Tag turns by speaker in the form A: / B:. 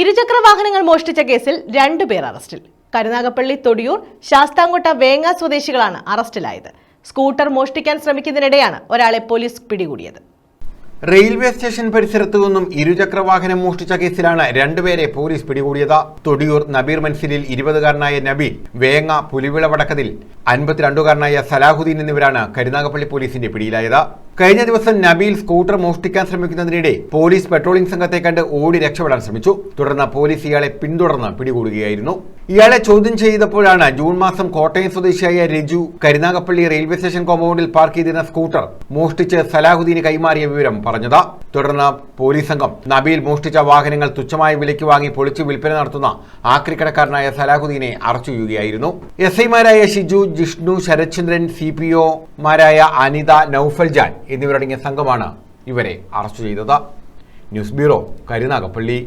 A: ഇരുചക്ര വാഹനങ്ങൾ മോഷ്ടിച്ച കേസിൽ രണ്ടുപേർ അറസ്റ്റിൽ. കരുനാഗപ്പള്ളി തൊടിയൂർ ശാസ്താംകോട്ട വേങ്ങ സ്വദേശികളാണ് അറസ്റ്റിലായത്. സ്കൂട്ടർ മോഷ്ടിക്കാൻ ശ്രമിക്കുന്നതിനിടെയാണ് ഒരാളെ പോലീസ് പിടികൂടിയത്.
B: റെയിൽവേ സ്റ്റേഷൻ പരിസരത്തു നിന്നും ഇരുചക്ര വാഹനം മോഷ്ടിച്ച കേസിലാണ് രണ്ടുപേരെ പോലീസ് പിടികൂടിയത്. തൊടിയൂർ നബീർ മൻസിലിൽ ഇരുപതുകാരനായ നബി വേങ്ങ പുലിവിള വടക്കതിൽ അൻപത്തിരണ്ടുകാരനായ സലാഹുദ്ദീൻ എന്നിവരാണ് കരുനാഗപ്പള്ളി പോലീസിന്റെ പിടിയിലായത്. കഴിഞ്ഞ ദിവസം നബീൽ സ്കൂട്ടർ മോഷ്ടിക്കാൻ ശ്രമിക്കുന്നതിനിടെ പോലീസ് പെട്രോളിംഗ് സംഘത്തെ കണ്ട് ഓടി രക്ഷപ്പെടാൻ ശ്രമിച്ചു. തുടർന്ന് പോലീസ് ഇയാളെ പിന്തുടർന്ന് പിടികൂടുകയായിരുന്നു. ഇയാളെ ചോദ്യം ചെയ്തപ്പോഴാണ് ജൂൺ മാസം കോട്ടയം സ്വദേശിയായ രജു കരുനാഗപ്പള്ളി റെയിൽവേ സ്റ്റേഷൻ കോമ്പൗണ്ടിൽ പാർക്ക് ചെയ്തിരുന്ന സ്കൂട്ടർ മോഷ്ടിച്ച് സലാഹുദ്ദീന് കൈമാറിയ വിവരം പറഞ്ഞത്. തുടർന്ന് പോലീസ് സംഘം നബീൽ മോഷ്ടിച്ച വാഹനങ്ങൾ തുച്ഛമായ വിലയ്ക്ക് വാങ്ങി പൊളിച്ച് വിൽപ്പന നടത്തുന്ന ആക്രിക്കടക്കാരനായ സലാഹുദ്ദീനെ അറസ്റ്റ് ചെയ്യുകയായിരുന്നു. എസ് ഐമാരായ ഷിജു ജിഷ്ണു ശരത്ചന്ദ്രൻ സി പി ഒമാരായ അനിത നൌഫൽ ജാൻ എന്നിവരടങ്ങിയ സംഘമാണ് ഇവരെ അറസ്റ്റ് ചെയ്തത്. News bureau Karunagappally.